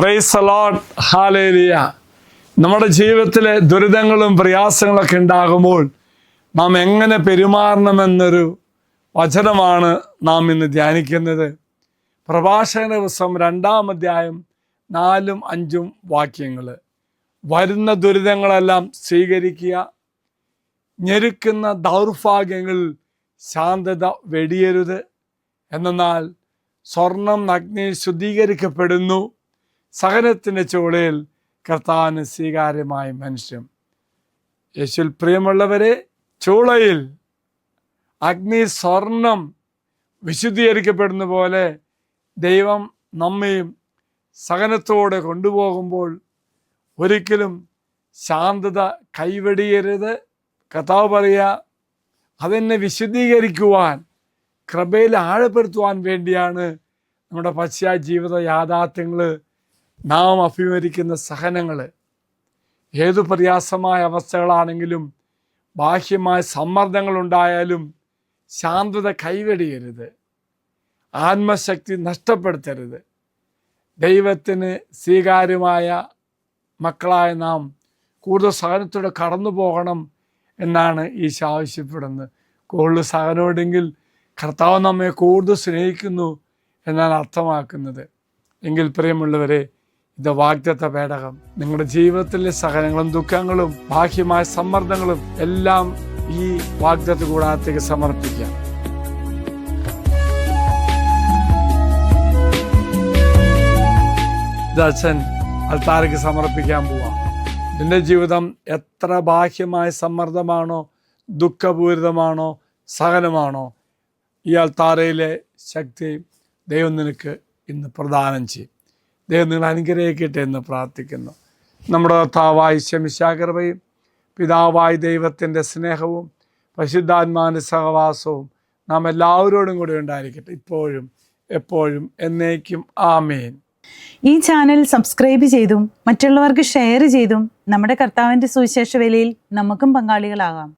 Price allot hallelujah നമ്മുടെ ജീവിതത്തിലെ ദുരിതങ്ങളും പ്രയാസങ്ങളൊക്കെ ഉണ്ടാകുമ്പോൾ നാം എങ്ങനെ പെരുമാറണമെന്നൊരു വചനമാണ് നാം ഇന്ന് ധ്യാനിക്കുന്നത്. പ്രഭാഷകന ദിവസം രണ്ടാം അധ്യായം നാലും അഞ്ചും വാക്യങ്ങൾ. വരുന്ന ദുരിതങ്ങളെല്ലാം സ്വീകരിക്കുക. ഞെരുക്കുന്ന ദൗർഭാഗ്യങ്ങളിൽ ശാന്തത വെടിയരുത്. എന്നാൽ സ്വർണം അഗ്നി ശുദ്ധീകരിക്കപ്പെടുന്നു. സഹനത്തിന്റെ ചുവടയിൽ കർത്താവിന് സ്വീകാര്യമായ മനുഷ്യൻ. യേശുൽ പ്രിയമുള്ളവരെ ചൂളയിൽ അഗ്നി സ്വർണം വിശുദ്ധീകരിക്കപ്പെടുന്ന പോലെ ദൈവം നമ്മയും സഹനത്തോടെ കൊണ്ടുപോകുമ്പോൾ ഒരിക്കലും ശാന്തത കൈവെടിയരുത്. കഥാവ് പറയുക അതെന്നെ വിശുദ്ധീകരിക്കുവാൻ കൃപയിൽ ആഴപ്പെടുത്തുവാൻ വേണ്ടിയാണ് നമ്മുടെ പശ്ചാത്ത ജീവിത യാഥാർത്ഥ്യങ്ങൾ നാം അഭിമുഖീകരിക്കുന്ന സഹനങ്ങൾ ഏതു പ്രയാസമായ അവസ്ഥകളാണെങ്കിലും ബാഹ്യമായ സമ്മർദ്ദങ്ങളുണ്ടായാലും ശാന്തത കൈവെടിയരുത്. ആത്മശക്തി നഷ്ടപ്പെടുത്തരുത്. ദൈവത്തിന് സ്വീകാര്യമായ മക്കളായ നാം കൂടുതൽ സഹനത്തോടെ കടന്നു പോകണം എന്നാണ് ഈശോ ആവശ്യപ്പെടുന്നത്. കൂടുതൽ സഹനോടെങ്കിൽ കർത്താവ് നമ്മെ കൂടുതൽ സ്നേഹിക്കുന്നു എന്നാണ് അർത്ഥമാക്കുന്നത്. എങ്കിൽ പ്രിയമുള്ളവരെ ഇത് വാഗ്ദത്ത പേടകം. നിങ്ങളുടെ ജീവിതത്തിലെ സഹനങ്ങളും ദുഃഖങ്ങളും ബാഹ്യമായ സമ്മർദ്ദങ്ങളും എല്ലാം ഈ വാഗ്ദത്ത കൂടാത്തേക്ക് സമർപ്പിക്കാം. അച്ഛൻ അൽത്താരയ്ക്ക് സമർപ്പിക്കാൻ പോവാം. നിന്റെ ജീവിതം എത്ര ബാഹ്യമായ സമ്മർദ്ദമാണോ ദുഃഖപൂരിതമാണോ സഹനമാണോ ഈ അൽത്താരയിലെ ശക്തി ദൈവം നിനക്ക് ഇന്ന് പ്രദാനം ചെയ്യും. ദൈവം നിങ്ങൾ അനുഗ്രഹിക്കട്ടെ എന്ന് പ്രാർത്ഥിക്കുന്നു. നമ്മുടെ കർത്താവായ ശമിശാകൃപയും പിതാവായ ദൈവത്തിന്റെ സ്നേഹവും പരിശുദ്ധാത്മാവിന്റെ സഹവാസവും നാം എല്ലാവരോടും കൂടി ഉണ്ടായിരിക്കട്ടെ. ഇപ്പോഴും എപ്പോഴും എന്നേക്കും. ആമേൻ. ഈ ചാനൽ സബ്സ്ക്രൈബ് ചെയ്തും മറ്റുള്ളവർക്ക് ഷെയർ ചെയ്തും നമ്മുടെ കർത്താവിന്റെ സുവിശേഷ വേലയിൽ നമുക്കും പങ്കാളികളാകാം.